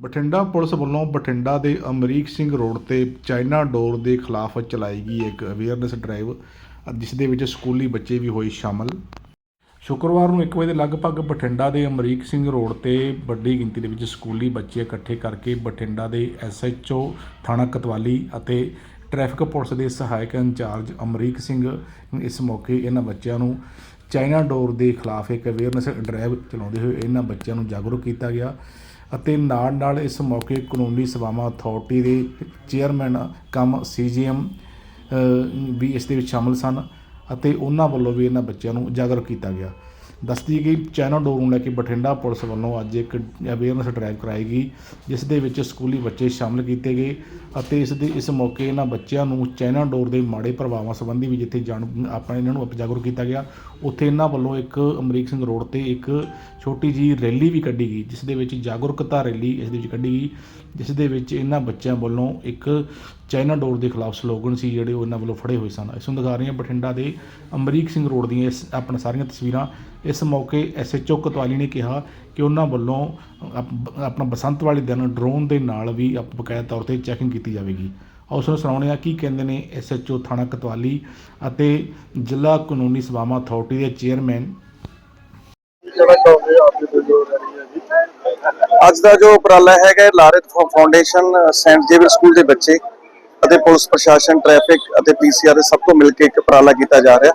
Bathinda police ਵੱਲੋਂ ਬਠਿੰਡਾ ਦੇ Amrik Singh road ਤੇ ਚਾਈਨਾ ਡੋਰ ਦੇ ਖਿਲਾਫ ਚਲਾਈ ਗਈ ਇੱਕ ਅਵੇਅਰਨੈਸ ਡਰਾਈਵ ਜਿਸ ਦੇ ਵਿੱਚ ਸਕੂਲੀ ਬੱਚੇ ਵੀ ਹੋਏ ਸ਼ਾਮਲ। ਸ਼ੁੱਕਰਵਾਰ ਨੂੰ 1 ਵਜੇ ਦੇ ਲਗਭਗ ਬਠਿੰਡਾ ਦੇ ਅਮਰੀਕ ਸਿੰਘ ਰੋਡ ਤੇ ਵੱਡੀ ਗਿਣਤੀ ਦੇ ਵਿੱਚ ਸਕੂਲੀ ਬੱਚੇ ਇਕੱਠੇ ਕਰਕੇ ਬਠਿੰਡਾ ਦੇ ਐਸਐਚਓ ਥਾਣਾ ਕਤਵਾਲੀ ਅਤੇ ਟ੍ਰੈਫਿਕ ਪੁਲਿਸ ਦੇ ਸਹਾਇਕ ਇੰਚਾਰਜ ਅਮਰੀਕ ਸਿੰਘ ਇਸ ਮੌਕੇ ਇਹਨਾਂ ਬੱਚਿਆਂ ਨੂੰ ਚਾਈਨਾ ਡੋਰ ਦੇ ਖਿਲਾਫ ਇੱਕ ਅਵੇਅਰਨੈਸ ਡਰਾਈਵ ਚਲਾਉਂਦੇ ਹੋਏ ਇਹਨਾਂ ਬੱਚਿਆਂ ਨੂੰ ਜਾਗਰੂਕ ਕੀਤਾ ਗਿਆ। ਅਤੇ ਨਾਲ ਨਾਲ ਇਸ ਮੌਕੇ ਕਾਨੂੰਨੀ ਸੇਵਾਵਾਂ ਅਥਾਰਟੀ ਦੇ ਚੇਅਰਮੈਨ ਕਮ ਸੀਜੀਐਮ ਵੀ ਇਸ ਦੇ ਵਿੱਚ ਸ਼ਾਮਲ ਸਨ ਅਤੇ ਉਹਨਾਂ ਵੱਲੋਂ ਵੀ ਇਹਨਾਂ ਬੱਚਿਆਂ ਨੂੰ ਜਾਗਰੂਕ ਕੀਤਾ ਗਿਆ। ਦੱਸਦੀ ਗਈ ਚੈਨਾ ਡੋਰ ਨੂੰ ਲੈ ਕੇ ਬਠਿੰਡਾ ਪੁਲਿਸ ਵੱਲੋਂ ਅੱਜ ਇੱਕ ਅਵੇਅਰਨੈਸ ਡਰਾਈਵ ਕਰਾਈ ਗਈ, ਜਿਸ ਦੇ ਵਿੱਚ ਸਕੂਲੀ ਬੱਚੇ ਸ਼ਾਮਲ ਕੀਤੇ ਗਏ ਅਤੇ ਇਸ ਦੇ, ਇਸ ਮੌਕੇ ਇਹਨਾਂ ਬੱਚਿਆਂ ਨੂੰ ਚਾਈਨਾ ਡੋਰ ਦੇ ਮਾੜੇ ਪ੍ਰਭਾਵਾਂ ਸੰਬੰਧੀ ਵੀ ਜਿੱਥੇ ਜਾਣ, ਆਪਣਾ ਇਹਨਾਂ ਨੂੰ ਜਾਗਰੂਕ ਕੀਤਾ ਗਿਆ, ਉੱਥੇ ਇਹਨਾਂ ਵੱਲੋਂ ਇੱਕ ਅਮਰੀਕ ਸਿੰਘ ਰੋਡ ਤੇ ਇੱਕ ਛੋਟੀ ਜੀ ਰੈਲੀ ਵੀ ਕੱਢੀ ਗਈ, ਜਿਸ ਦੇ ਵਿੱਚ ਜਾਗਰੂਕਤਾ ਰੈਲੀ ਇਸ ਦੇ ਵਿੱਚ ਕੱਢੀ ਗਈ, ਜਿਸ ਦੇ ਵਿੱਚ ਇਹਨਾਂ ਬੱਚਿਆਂ ਵੱਲੋਂ ਇੱਕ ਚਾਈਨਾ ਡੋਰ ਦੇ ਖਿਲਾਫ ਸਲੋਗਨ ਸੀ, ਜਿਹੜੇ ਉਹਨਾਂ ਵੱਲੋਂ ਫੜੇ ਹੋਏ ਸਨ। ਇਸ ਨੂੰ ਦਿਖਾ ਰਹੀਆਂ ਬਠਿੰਡਾ ਦੇ ਅਮਰੀਕ ਸਿੰਘ ਰੋਡ ਦੀਆਂ ਇਸ ਆਪਣਾ ਸਾਰੀਆਂ ਤਸਵੀਰਾਂ। ਇਸ ਮੌਕੇ ਐਸਐਚਓ ਕਤਵਾਲੀ ਨੇ ਕਿਹਾ ਕਿ ਉਹਨਾਂ ਵੱਲੋਂ ਆਪਣਾ ਬਸੰਤ ਵਾਲੇ ਦਿਨ ਡਰੋਨ ਦੇ ਨਾਲ ਵੀ ਬਕਾਇਦਾ ਤੌਰ ਤੇ ਚੈਕਿੰਗ ਕੀਤੀ ਜਾਵੇਗੀ। ਆਓ ਉਸ ਨੂੰ ਸੁਣਾਉਂਦੇ ਹਾਂ ਕੀ ਕਹਿੰਦੇ ਨੇ ਐਸਐਚਓ ਥਾਣਾ ਕਤਵਾਲੀ ਅਤੇ ਜ਼ਿਲ੍ਹਾ ਕਾਨੂੰਨੀ ਸੇਵਾਵਾਂ ਅਥਾਰਟੀ ਦੇ ਚੇਅਰਮੈਨ। ਅੱਜ ਦਾ ਜੋ ਉਪਰਾਲਾ ਹੈਗਾ, ਇਹ ਫਾਊਂਡੇਸ਼ਨ ਸੈਂਟ ਜੇਵਰ ਸਕੂਲ ਦੇ ਬੱਚੇ ਅਤੇ ਪੁਲਿਸ ਪ੍ਰਸ਼ਾਸਨ ਟ੍ਰੈਫਿਕ ਅਤੇ ਪੀਸੀਆਰ ਦੇ ਸਭ ਤੋਂ ਮਿਲ ਕੇ ਇੱਕ ਉਪਰਾਲਾ ਕੀਤਾ ਜਾ ਰਿਹਾ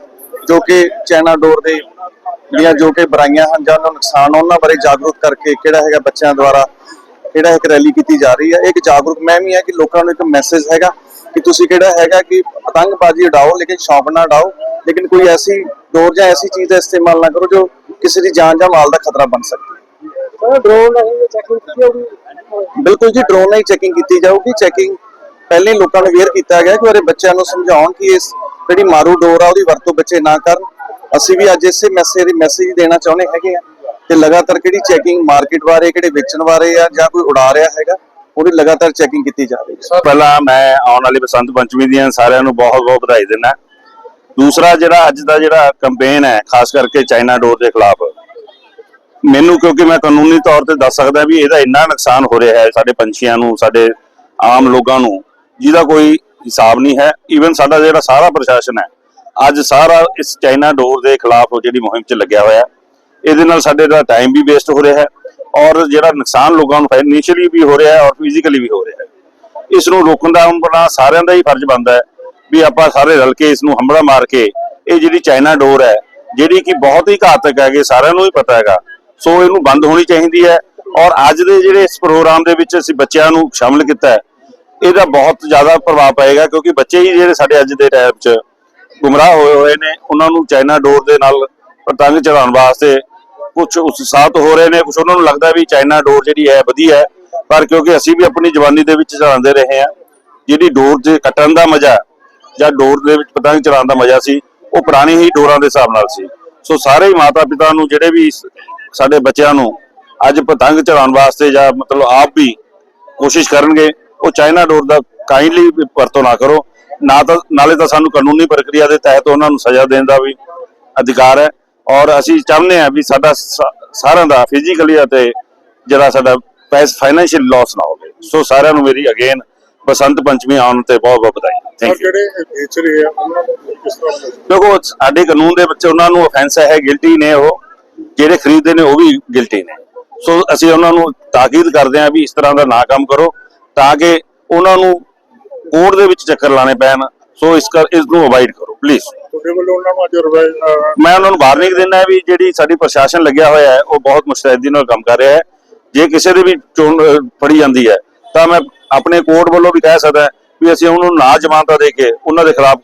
ਜੋ ਕਿ ਚਾਈਨਾ ਡੋਰ ਦੇ ਜਿਹੜੀਆਂ ਜੋ ਕਿ ਬੁਰਾਈਆਂ ਹਨ ਜਾਂ ਉਹਨਾਂ ਨੁਕਸਾਨ ਉਹਨਾਂ ਬਾਰੇ ਜਾਗਰੂਕ ਕਰਕੇ ਕਿਹੜਾ ਹੈਗਾ ਬੱਚਿਆਂ ਦੁਆਰਾ ਕਿਹੜਾ ਇੱਕ ਰੈਲੀ ਕੀਤੀ ਜਾ ਰਹੀ ਹੈ। ਇੱਕ ਜਾਗਰੂਕ ਮੁਹਿੰਮ ਹੀ ਹੈ ਕਿ ਲੋਕਾਂ ਨੂੰ ਇੱਕ ਮੈਸੇਜ ਹੈਗਾ ਕਿ ਤੁਸੀਂ ਕਿਹੜਾ ਹੈਗਾ ਕਿ ਪਤੰਗਬਾਜ਼ੀ ਉਡਾਓ ਲੇਕਿਨ ਸ਼ੌਂਕ ਨਾ ਉਡਾਓ ਲੇਕਿਨ ਕੋਈ ਐਸੀ ਡੋਰ ਜਾਂ ਐਸੀ ਚੀਜ਼ ਦਾ ਇਸਤੇਮਾਲ ਨਾ ਕਰੋ ਜੋ ਕਿਸੇ ਦੀ ਜਾਨ ਜਾਂ ਮਾਲ ਦਾ ਖਤਰਾ ਬਣ ਸਕਦੀ ਹੈ ਸਰ ਡਰੋਨ ਨਹੀਂ ਚੈਕਿੰਗ ਕੀਤੀ ਹੋਊਗੀ ਬਿਲਕੁਲ ਜੀ ਡਰੋਨ ਨਾਲ ਹੀ ਚੈਕਿੰਗ ਕੀਤੀ ਜਾਊਗੀ। ਚੈਕਿੰਗ ਪਹਿਲੇ ਲੋਕਾਂ ਨੂੰ ਅਵੇਅਰ ਕੀਤਾ ਗਿਆ ਕਿ ਉਹਦੇ ਬੱਚਿਆਂ ਨੂੰ ਸਮਝਾਉਣ ਕਿ ਇਸ ਜਿਹੜੀ ਮਾਰੂ ਡੋਰ ਆ, ਉਹਦੀ ਵਰਤੋਂ ਬੱਚੇ ਨਾ ਕਰਨ। ਅਸੀਂ ਵੀ ਅੱਜ ਇਸੇ ਮੈਸੇਜ ਦੀ ਮੈਸੇਜ ਦੇਣਾ ਚਾਹੁੰਦੇ ਹੈਗੇ ਆ ਕਿ ਲਗਾਤਾਰ ਕਿਹੜੀ ਚੈਕਿੰਗ ਮਾਰਕੀਟ ਬਾਰੇ ਕਿਹੜੇ ਵੇਚਣ ਬਾਰੇ ਆ ਜਾਂ ਕੋਈ ਉਡਾ ਰਿਹਾ ਹੈਗਾ, ਉਹਦੀ ਲਗਾਤਾਰ ਚੈਕਿੰਗ ਕੀਤੀ ਜਾ ਰਹੀ ਹੈ। ਪਹਿਲਾਂ ਮੈਂ ਆਉਣ ਵਾਲੀ ਬਸੰਤ ਪੰਚਮੀ ਦੀਆਂ ਸਾਰਿਆਂ ਨੂੰ ਬਹੁਤ ਬਹੁਤ ਵਧਾਈ ਦਿੰਦਾ। ਦੂਸਰਾ ਜਿਹੜਾ ਅੱਜ ਦਾ ਜਿਹੜਾ ਕੈਂਪੇਨ ਹੈ, ਖਾਸ ਕਰਕੇ ਚਾਈਨਾ ਡੋਰ ਦੇ ਖਿਲਾਫ, ਮੈਨੂੰ ਕਿਉਂਕਿ ਮੈਂ ਕਾਨੂੰਨੀ ਤੌਰ ਤੇ ਦੱਸ ਸਕਦਾ ਵੀ ਇਹਦਾ ਇੰਨਾ ਨੁਕਸਾਨ ਹੋ ਰਿਹਾ ਹੈ ਸਾਡੇ ਪੰਛੀਆਂ ਨੂੰ, ਸਾਡੇ ਆਮ ਲੋਕਾਂ ਨੂੰ। ਜਿਹਦਾ ਕੋਈ ਹਿਸਾਬ ਨਹੀਂ ਹੈ। ਈਵਨ ਸਾਡਾ ਜਿਹੜਾ ਸਾਰਾ ਪ੍ਰਸ਼ਾਸਨ ਹੈ, ਅੱਜ ਸਾਰਾ ਇਸ ਚਾਈਨਾ ਡੋਰ ਦੇ ਖਿਲਾਫ ਜਿਹੜੀ ਮੁਹਿੰਮ 'ਚ ਲੱਗਿਆ ਹੋਇਆ ਇਹਦੇ ਨਾਲ ਸਾਡੇ ਦਾ ਟਾਈਮ ਵੀ ਵੇਸਟ ਹੋ ਰਿਹਾ ਹੈ ਔਰ ਜਿਹੜਾ ਨੁਕਸਾਨ ਲੋਕਾਂ ਨੂੰ ਫਾਈਨੈਂਸ਼ੀਅਲੀ ਵੀ ਹੋ ਰਿਹਾ ਹੈ ਔਰ ਫਿਜ਼ੀਕਲੀ ਵੀ ਹੋ ਰਿਹਾ ਹੈ। ਇਸ ਨੂੰ ਰੋਕਣ ਦਾ ਆਪਣਾ ਸਾਰਿਆਂ ਦਾ ਹੀ ਫਰਜ਼ ਬਣਦਾ ਹੈ ਵੀ ਆਪਾਂ ਸਾਰੇ ਰਲ ਕੇ ਇਸ ਨੂੰ ਹੰਬੜਾ ਮਾਰ ਕੇ ਇਹ ਜਿਹੜੀ ਚਾਈਨਾ ਡੋਰ ਹੈ, ਜਿਹੜੀ ਕਿ ਬਹੁਤ ਹੀ ਘਾਤਕ ਹੈਗੇ ਸਾਰਿਆਂ ਨੂੰ ਹੀ ਪਤਾ ਹੈਗਾ, ਸੋ ਇਹਨੂੰ ਬੰਦ ਹੋਣੀ ਚਾਹੀਦੀ ਹੈ। ਔਰ ਅੱਜ ਦੇ ਜਿਹੜੇ ਇਸ ਪ੍ਰੋਗਰਾਮ ਦੇ ਵਿੱਚ ਅਸੀਂ ਬੱਚਿਆਂ ਨੂੰ ਸ਼ਾਮਲ ਕੀਤਾ ਹੈ ਇਹਦਾ ਬਹੁਤ ਜ਼ਿਆਦਾ ਪ੍ਰਭਾਵ ਪਏਗਾ ਕਿਉਂਕਿ ਬੱਚੇ ਹੀ ਜਿਹੜੇ ਸਾਡੇ ਅੱਜ ਦੇ ਟਾਈਮ 'ਚ ਗੁੰਮਰਾਹ ਹੋਏ ਹੋਏ ਨੇ, ਉਹਨਾਂ ਨੂੰ ਚਾਈਨਾ ਡੋਰ ਦੇ ਨਾਲ ਪਤੰਗ ਚੜਾਉਣ ਵਾਸਤੇ ਕੁਝ ਉਤਸ਼ਾਹਤ ਹੋ ਰਹੇ ਨੇ ਕੁਝ ਉਹਨਾਂ ਨੂੰ ਲੱਗਦਾ ਵੀ ਚਾਈਨਾ ਡੋਰ ਜਿਹੜੀ ਹੈ ਵਧੀਆ ਹੈ, ਪਰ ਕਿਉਂਕਿ ਅਸੀਂ ਵੀ ਆਪਣੀ ਜਵਾਨੀ ਦੇ ਵਿੱਚ ਚੜਾਉਂਦੇ ਰਹੇ ਹਾਂ, ਜਿਹੜੀ ਡੋਰ 'ਚ ਕੱਟਣ ਦਾ ਮਜ਼ਾ ਜਾਂ ਡੋਰ ਦੇ ਵਿੱਚ ਪਤੰਗ ਚੜਾਉਣ ਦਾ ਮਜ਼ਾ ਸੀ, ਉਹ ਪੁਰਾਣੀ ਹੀ ਡੋਰਾਂ ਦੇ ਹਿਸਾਬ ਨਾਲ ਸੀ। ਸੋ ਸਾਰੇ ਹੀ ਮਾਤਾ ਪਿਤਾ ਨੂੰ ਜਿਹੜੇ ਵੀ ਸਾਡੇ ਬੱਚਿਆਂ ਨੂੰ ਅੱਜ ਪਤੰਗ ਚੜਾਉਣ ਵਾਸਤੇ ਜਾਂ ਮਤਲਬ ਆਪ ਵੀ ਕੋਸ਼ਿਸ਼ ਕਰਨਗੇ ਉਹ ਚਾਈਨਾ ਡੋਰ ਦਾ ਕਾਈਂਡਲੀ ਵਰਤੋਂ ਨਾ ਕਰੋ। ਨਾ ਤਾਂ ਨਾਲੇ ਤਾਂ ਸਾਨੂੰ ਕਾਨੂੰਨੀ ਪ੍ਰਕਿਰਿਆ ਦੇ ਤਹਿਤ ਉਹਨਾਂ ਨੂੰ ਸਜ਼ਾ ਦੇਣ ਦਾ ਵੀ ਅਧਿਕਾਰ ਹੈ। ਔਰ ਅਸੀਂ ਚਾਹੁੰਦੇ ਹਾਂ ਵੀ ਸਾਡਾ ਸਾਰਿਆਂ ਦਾ ਫਿਜ਼ੀਕਲੀ ਅਤੇ ਜਿਹੜਾ ਸਾਡਾ ਪੈਸ ਫਾਈਨੈਂਸ਼ੀਅਲ ਲਾਸ ਨਾ ਹੋਵੇ। ਸੋ ਸਾਰਿਆਂ ਨੂੰ ਮੇਰੀ ਅਗੇਨ ਬਸੰਤ ਪੰਚਮੀ ਆਉਣ ਤੇ ਬਹੁਤ ਬਹੁਤ ਵਧਾਈ। ਥੈਂਕ ਯੂ ਜਿਹੜੇ ਵੇਚ ਰਹੇ ਆ? ਉਹਨਾਂ ਨੂੰ ਕਿਸ ਤਰ੍ਹਾਂ ਦਾ ਦੇਖੋ ਸਾਡੇ ਕਾਨੂੰਨ ਦੇ ਵਿੱਚ ਉਹਨਾਂ ਨੂੰ ਅਫੈਂਸ ਹੈ ਗਿਲਟੀ ਨੇ ਉਹ। ਜਿਹੜੇ ਖਰੀਦਦੇ ਨੇ ਉਹ ਵੀ ਗਿਲਟੀ ਨੇ। ਸੋ ਅਸੀਂ ਉਹਨਾਂ ਨੂੰ ਤਾਕੀਦ ਕਰਦੇ ਹਾਂ ਵੀ ਇਸ ਤਰ੍ਹਾਂ ਦਾ ਨਾ ਕੰਮ ਕਰੋ। ਤਾਂ ਕਿ ਉਹਨਾਂ ਨੂੰ ਕੋਰਟ ਦੇ ਵਿੱਚ ਚੱਕਰ ਲਾਣੇ ਪੈਣ। ਸੋ ਇਸ ਕਰ ਇਸ ਨੂੰ ਅਵਾਇਡ ਕਰੋ ਪਲੀਜ਼ ਤੁਹਾਡੇ ਵੱਲੋਂ ਉਹਨਾਂ ਨੂੰ ਅੱਜ ਰਵਾਇ ਮੈਂ ਉਹਨਾਂ ਨੂੰ ਵਾਰਨਿੰਗ ਦਿੰਦਾ ਵੀ ਜਿਹੜੀ ਸਾਡੀ ਪ੍ਰਸ਼ਾਸਨ ਲੱਗਿਆ ਹੋਇਆ ਹੈ ਉਹ ਬਹੁਤ ਮੁਸਤੈਦੀ ਨਾਲ ਕੰਮ ਕਰ ਰਿਹਾ ਹੈ। ਜੇ ਕਿਸੇ ਦੇ ਵੀ ਚੋਣ ਫੜੀ ਜਾਂਦੀ ਹੈ ਤਾਂ ਮੈਂ ਆਪਣੇ ਕੋਰਟ ਵੱਲੋਂ ਵੀ ਕਹਿ ਸਕਦਾ ਵੀ ਅਸੀਂ ਉਹਨਾਂ ਨੂੰ ਨਾ ਜ਼ਮਾਨਤਾਂ ਦੇ ਕੇ ਉਹਨਾਂ ਦੇ ਖਿਲਾਫ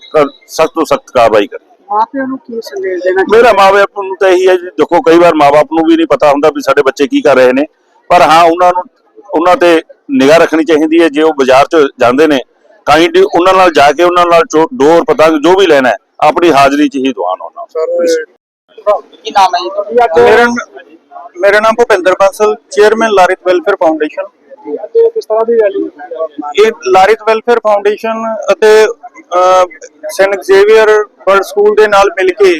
ਸਖਤ ਤੋਂ ਸਖਤ ਕਾਰਵਾਈ ਕਰੀਏ। ਮਾਪਿਆਂ ਨੂੰ ਕੀ ਸੰਦੇਸ਼ ਦੇਣਾ ਮੇਰਾ ਮਾਪੇ ਨੂੰ ਤਾਂ ਇਹੀ ਹੈ ਜੀ ਦੇਖੋ ਕਈ ਵਾਰ ਮਾਪੇ ਨੂੰ ਵੀ ਨਹੀਂ ਪਤਾ ਹੁੰਦਾ ਵੀ ਸਾਡੇ ਬੱਚੇ ਕੀ ਕਰ ਰਹੇ ਨੇ। ਪਰ ਹਾਂ ਉਹਨਾਂ ਨੂੰ ਉਹਨਾਂ ਤੇ ਨਿਗਾਹ ਰੱਖਣੀ ਚਾਹੀਦੀ ਹੈ ਜੇ ਉਹ ਬਾਜ਼ਾਰ 'ਚ ਜਾਂਦੇ ਨੇ ਕਾਈਂਡ ਉਹਨਾਂ ਨਾਲ ਜਾ ਕੇ ਉਹਨਾਂ ਨਾਲ ਡੋਰ ਪਤੰਗ ਜੋ ਵੀ ਲੈਣਾ ਹੈ ਆਪਣੀ ਹਾਜ਼ਰੀ 'ਚ ਹੀ ਦਵਾਨ ਉਹਨਾਂ ਨੂੰ ਸਰ ਕੀ ਨਾਮ ਹੈ ਜੀ ਤੁਹਾਡਾ? ਮੇਰਾ ਮੇਰਾ ਨਾਮ Bhupinder Bansal chairman ਲਾਰਿਤ welfare foundation ਅੱਜ ਕਿਸ ਤਰ੍ਹਾਂ ਦੀ ਰੈਲੀ ਇਹ ਲਾਰਿਤ ਵੈਲਫੇਅਰ ਫਾਊਂਡੇਸ਼ਨ ਅਤੇ ਸੈਂਟ ਜ਼ੇਵੀਅਰ ਵਰਲਡ ਸਕੂਲ ਦੇ ਨਾਲ ਮਿਲ ਕੇ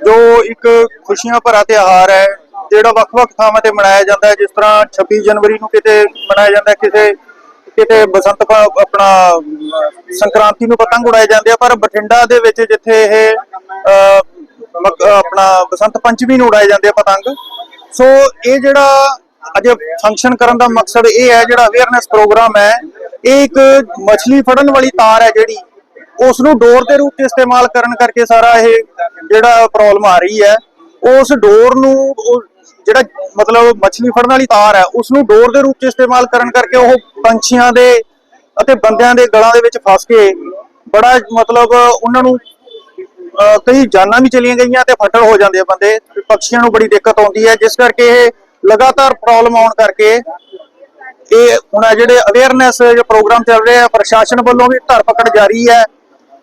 ਜੋ ਇੱਕ ਖੁਸ਼ੀਆਂ ਭਰਾ ਤਿਉਹਾਰ ਹੈ ਜਿਹੜਾ ਵੱਖ-ਵੱਖ ਥਾਵਾਂ ਤੇ ਮਨਾਇਆ ਜਾਂਦਾ ਹੈ, ਜਿਸ ਤਰ੍ਹਾਂ 26 ਜਨਵਰੀ ਨੂੰ ਕਿਤੇ ਮਨਾਇਆ ਜਾਂਦਾ ਹੈ ਕਿਤੇ ਬਸੰਤ ਆਪਣਾ ਸੰਕ੍ਰਾਂਤੀ ਨੂੰ ਪਤੰਗ ਉਡਾਏ ਜਾਂਦੇ ਆ, ਪਰ ਬਠਿੰਡਾ ਦੇ ਵਿੱਚ ਜਿੱਥੇ ਇਹ ਆਪਣਾ ਬਸੰਤ ਪੰਚਮੀ ਨੂੰ ਉਡਾਏ ਜਾਂਦੇ ਆ ਪਤੰਗ, ਸੋ ਇਹ ਜਿਹੜਾ ਅੱਜ ਫੰਕਸ਼ਨ ਕਰਨ ਦਾ ਮਕਸਦ ਇਹ ਹੈ, ਜਿਹੜਾ ਅਵੇਅਰਨੈਸ ਪ੍ਰੋਗਰਾਮ ਹੈ, ਇਹ ਇੱਕ ਮਛਲੀ ਫੜਨ ਵਾਲੀ ਤਾਰ ਹੈ ਜਿਹੜੀ ਉਸ ਨੂੰ ਡੋਰ ਦੇ ਰੂਪ 'ਚ ਇਸਤੇਮਾਲ ਕਰਨ ਕਰਕੇ ਸਾਰਾ ਇਹ ਜਿਹੜਾ ਪ੍ਰੋਬਲਮ ਆ ਰਹੀ ਹੈ, ਉਸ ਡੋਰ ਨੂੰ ਜਿਹੜਾ ਮਤਲਬ ਮੱਛਲੀ ਫੜਨ ਵਾਲੀ ਤਾਰ ਹੈ ਉਸ ਨੂੰ ਡੋਰ ਦੇ ਰੂਪ 'ਚ ਇਸਤੇਮਾਲ ਕਰਨ ਕਰਕੇ ਉਹ ਪੰਛੀਆਂ ਦੇ ਅਤੇ ਬੰਦਿਆਂ ਦੇ ਗਲਾਂ ਦੇ ਵਿੱਚ ਫਸ ਕੇ ਬੜਾ ਮਤਲਬ ਉਹਨਾਂ ਨੂੰ ਕਈ ਜਾਨਾਂ ਵੀ ਚਲੀਆਂ ਗਈਆਂ ਤੇ ਫੱਟੜ ਹੋ ਜਾਂਦੇ ਆ ਬੰਦੇ, ਪੰਛੀਆਂ ਨੂੰ ਬੜੀ ਦਿੱਕਤ ਆਉਂਦੀ ਹੈ, ਜਿਸ ਕਰਕੇ ਇਹ ਲਗਾਤਾਰ ਪ੍ਰੋਬਲਮ ਆਉਣ ਕਰਕੇ ਇਹ ਹੁਣ ਜਿਹੜੇ ਅਵੇਅਰਨੈਸ ਜੋ ਪ੍ਰੋਗਰਾਮ ਚੱਲ ਰਹੇ ਆ ਪ੍ਰਸ਼ਾਸਨ ਵੱਲੋਂ ਵੀ ਧਰ ਧਰਪਕੜ ਜਾਰੀ ਹੈ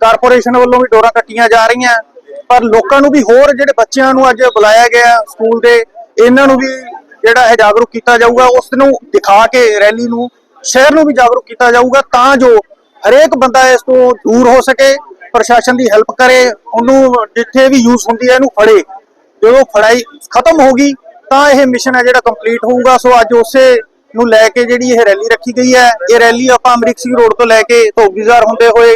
ਕਾਰਪੋਰੇਸ਼ਨ ਵੱਲੋਂ ਵੀ ਡੋਰਾਂ ਕੱਟੀਆਂ ਜਾ ਰਹੀਆਂ, ਪਰ ਲੋਕਾਂ ਨੂੰ ਵੀ ਹੋਰ ਜਿਹੜੇ ਬੱਚਿਆਂ ਨੂੰ ਅੱਜ ਬੁਲਾਇਆ ਗਿਆ ਸਕੂਲ ਦੇ ਇਹਨਾਂ ਨੂੰ ਵੀ ਜਿਹੜਾ ਹੈ ਜਾਗਰੂਕ ਕੀਤਾ ਜਾਊਗਾ, ਉਸ ਨੂੰ ਦਿਖਾ ਕੇ ਰੈਲੀ ਨੂੰ, ਸ਼ਹਿਰ ਨੂੰ ਵੀ ਜਾਗਰੂਕ ਕੀਤਾ ਜਾਊਗਾ ਤਾਂ ਜੋ ਹਰੇਕ ਬੰਦਾ ਇਸ ਤੋਂ ਦੂਰ ਹੋ ਸਕੇ, ਪ੍ਰਸ਼ਾਸਨ ਦੀ ਹੈਲਪ ਕਰੇ, ਉਹਨੂੰ ਜਿੱਥੇ ਵੀ ਯੂਜ਼ ਹੁੰਦੀ ਹੈ ਇਹਨੂੰ ਫੜੇ। ਜਦੋਂ ਫੜਾਈ ਖਤਮ ਹੋਗੀ ਤਾਂ ਇਹ ਮਿਸ਼ਨ ਹੈ ਜਿਹੜਾ ਕੰਪਲੀਟ ਹੋਊਗਾ। ਸੋ ਅੱਜ ਉਸੇ ਨੂੰ ਲੈ ਕੇ ਜਿਹੜੀ ਇਹ ਰੈਲੀ ਰੱਖੀ ਗਈ ਹੈ, ਇਹ ਰੈਲੀ ਆਪਾਂ ਅਮਰੀਕ ਸਿੰਘ ਰੋਡ ਤੋਂ ਲੈ ਕੇ ਧੋਬੀਜ਼ਾਰ ਹੁੰਦੇ ਹੋਏ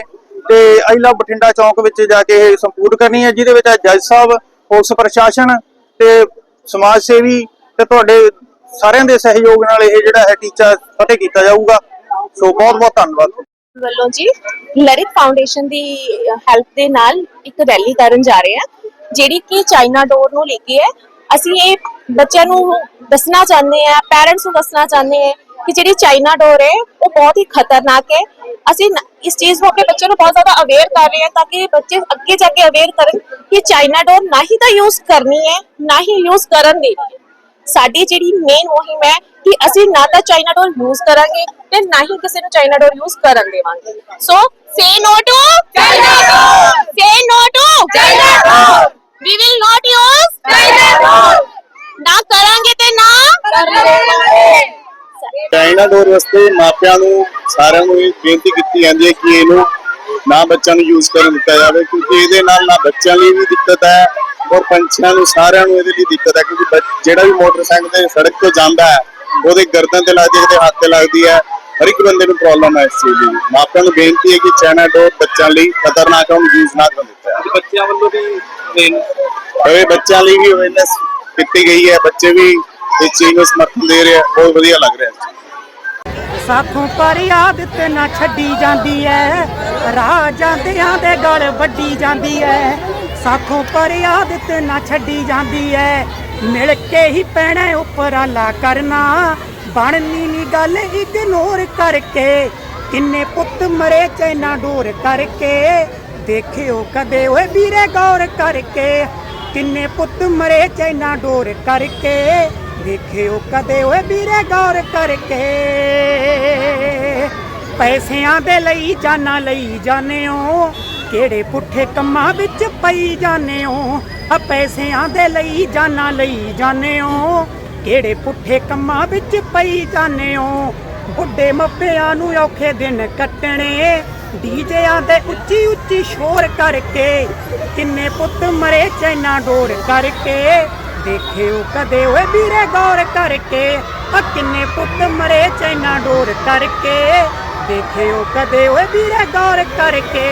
ਤੇ ਆਈ ਲਵ ਬਠਿੰਡਾ ਚੌਂਕ ਵਿੱਚ ਜਾ ਕੇ ਇਹ ਸੰਪੂਰਨ ਕਰਨੀ ਹੈ, ਜਿਹਦੇ ਵਿੱਚ ਜੱਜ ਸਾਹਿਬ, ਪੁਲਿਸ ਪ੍ਰਸ਼ਾਸਨ ਤੇ ਸਮਾਜ ਸੇਵੀ ਤੇ ਤੁਹਾਡੇ ਸਾਰਿਆਂ ਦੇ ਸਹਿਯੋਗ ਨਾਲ ਇਹ ਜਿਹੜਾ ਹੈ ਟੀਚਾ ਫਤਿਹ ਕੀਤਾ ਜਾਊਗਾ। ਸੋ ਬਹੁਤ ਬਹੁਤ ਧੰਨਵਾਦ। ਵੱਲੋਂ ਜੀ ਲਰਿਤ ਫਾਊਂਡੇਸ਼ਨ ਦੀ ਹੈਲਪ ਦੇ ਨਾਲ ਇੱਕ ਰੈਲੀ ਕਰਨ ਜਾ ਰਹੇ ਹਾਂ, ਜਿਹੜੀ ਕਿ ਚਾਈਨਾ ਡੋਰ ਨੂੰ ਲੈ ਕੇ ਹੈ। ਅਸੀਂ ਇਹ ਬੱਚਿਆਂ ਨੂੰ ਦੱਸਣਾ ਚਾਹੁੰਦੇ ਆ ਪੈਰੈਂਟਸ ਨੂੰ ਦੱਸਣਾ ਚਾਹੁੰਦੇ ਆ ਕਿ ਜਿਹੜੀ ਚਾਈਨਾ ਡੋਰ ਹੈ ਉਹ ਬਹੁਤ ਹੀ ਖਤਰਨਾਕ ਹੈ ਅਸੀਂ ਨ- ਇਸ ਚੀਜ਼ ਨੂੰ ਆਪਣੇ ਬੱਚਿਆਂ ਨੂੰ ਬਹੁਤ ਜ਼ਿਆਦਾ ਅਵੇਅਰ ਕਰ ਰਹੇ ਹਾਂ ਤਾਂ ਕਿ ਬੱਚੇ ਅੱਗੇ ਜਾ ਕੇ ਅਵੇਅਰ ਕਰਨ ਕਿ ਚਾਈਨਾ ਡੋਰ ਨਾ ਹੀ ਤਾਂ ਯੂਜ਼ ਕਰਨੀ ਹੈ ਨਾ ਹੀ ਯੂਜ਼ ਕਰਨ ਦੇਣੀ ਹੈ ਸਾਡੀ ਜਿਹੜੀ ਮੇਨ ਮੁਹਿੰਮ ਹੈ ਕਿ ਅਸੀਂ ਨਾ ਤਾਂ ਚਾਈਨਾ ਡੋਰ ਯੂਜ਼ ਕਰਾਂਗੇ ਤੇ ਨਾ ਹੀ ਕਿਸੇ ਨੂੰ ਚਾਈਨਾ ਡੋਰ ਯੂਜ਼ ਕਰਨ ਦੇਵਾਂਗੇ so say no to China dor say no to China dor we will not use China dor ਨਾ ਕਰਾਂਗੇ ਤੇ ਨਾ ਕਰਾਂਗੇ ਚਾਈਨਾ ਡੋਰ ਵਾਸਤੇ ਮਾਪਿਆਂ ਨੂੰ ਸਾਰਿਆਂ ਨੂੰ ਇਹ ਬੇਨਤੀ ਕੀਤੀ ਜਾਂਦੀ ਹੈ ਕਿ ਇਹਨੂੰ ਨਾ ਬੱਚਿਆਂ ਨੂੰ ਯੂਜ਼ ਕਰਨ ਦਿੱਤਾ ਜਾਵੇ ਕਿਉਂਕਿ ਇਹਦੇ ਨਾਲ ਨਾ ਬੱਚਿਆਂ ਲਈ ਵੀ ਦਿੱਕਤ ਹੈ ਔਰ ਪੰਛੀਆਂ ਨੂੰ ਸਾਰਿਆਂ ਨੂੰ ਇਹਦੇ ਲਈ ਦਿੱਕਤ ਹੈ ਕਿਉਂਕਿ ਜਿਹੜਾ ਵੀ ਮੋਟਰਸਾਈਕਲ ਤੇ ਸੜਕ ਤੋਂ ਜਾਂਦਾ ਹੈ ਉਹਦੇ ਗਰਦਨ ਤੇ ਲੱਗਦੀ ਹੈ ਤੇ ਹੱਥ ਤੇ ਲੱਗਦੀ ਹੈ ਹਰ ਇੱਕ ਬੰਦੇ ਨੂੰ ਪ੍ਰੋਬਲਮ ਹੈ ਇਸ ਚੀਜ਼ ਦੀ। ਮਾਪਿਆਂ ਨੂੰ ਬੇਨਤੀ ਹੈ ਕਿ ਚਾਈਨਾ ਡੋਰ ਬੱਚਿਆਂ ਲਈ ਖਤਰਨਾਕ ਹੈ ਉਹਨੂੰ ਯੂਜ਼ ਨਾ ਕਰਨ ਦਿੱਤਾ ਜਾਵੇ। ਬੱਚਿਆਂ ਵੱਲੋਂ ਵੀ ਹੋਏ ਬੱਚਿਆਂ ਲਈ ਵੀ ਅਵੇਅਰਨੈਸ ਕੀਤੀ ਗਈ ਹੈ ਬੱਚੇ ਵੀ ਇਸ ਚੀਜ਼ ਨੂੰ ਸਮਰਥਨ ਦੇ ਰਹੇ ਆ ਬਹੁਤ ਵਧੀਆ ਲੱਗ ਰਿਹਾ ਹੈ। ਸਾਥੋਂ ਪਰ ਯਾਦ ਤੇ ਨਾ ਛੱਡੀ ਜਾਂਦੀ ਐ। ਰਾਹ ਜਾਂਦਿਆਂ ਦੇ ਗਲ ਵੱਡੀ ਜਾਂਦੀ ਐ। ਸਾਥੋਂ ਪਰ ਯਾਦ ਤੇ ਨਾ ਛੱਡੀ ਜਾਂਦੀ ਐ। ਮਿਲ ਕੇ ਹੀ ਪੈਣਾ ਉਪਰਾਲਾ ਕਰਨਾ। ਬਣਨੀ ਨੀ ਗੱਲ ਇਗਨੋਰ ਕਰਕੇ। ਕਿੰਨੇ ਪੁੱਤ ਮਰੇ ਚੈਨਾ ਡੋਰ ਕਰਕੇ। ਦੇਖਿਓ ਕਦੇ ਓਏ ਵੀਰੇ ਗੌਰ ਕਰਕੇ। ਕਿੰਨੇ ਪੁੱਤ ਮਰੇ ਚੈਨਾ ਡੋਰ ਕਰਕੇ। ਦੇਖਿਓ ਕਦੇ ਓਏ ਵੀਰੇ ਗੌਰ ਕਰਕੇ। ਪੈਸਿਆਂ ਦੇ ਲਈ ਜਾਨਾਂ ਲਈ ਜਾਣੇ ਹੋ ਕਿਹੜੇ ਪੁੱਠੇ ਕੰਮਾਂ ਵਿੱਚ ਪਈ ਜਾਣੇ ਹੋ ਆ ਪੈਸਿਆਂ ਦੇ ਲਈ ਜਾਨਾਂ ਲਈ ਜਾਣੇ ਹੋ ਕਿਹੜੇ ਪੁੱਠੇ ਕੰਮਾਂ ਵਿੱਚ ਪਈ ਜਾਣੇ ਹੋ ਬੁੱਢੇ ਮੱਪਿਆਂ ਨੂੰ ਔਖੇ ਦਿਨ ਕੱਟਣੇ, ਡੀਜਿਆਂ ਦੇ ਉੱਚੀ ਉੱਚੀ ਸ਼ੋਰ ਕਰਕੇ, ਕਿੰਨੇ ਪੁੱਤ ਮਰੇ ਚੈਨਾ ਡੋਰ ਕਰਕੇ। ਦੇਖਿਓ ਕਦੇ ਓਏ ਵੀਰੇ ਗੌਰ ਕਰਕੇ। ਆ ਕਿੰਨੇ ਪੁੱਤ ਮਰੇ ਚੈਨਾ ਡੋਰ ਕਰਕੇ। ਦੇਖਿਓ ਕਦੇ ਓਏ ਵੀਰੇ ਗੌਰ ਕਰਕੇ।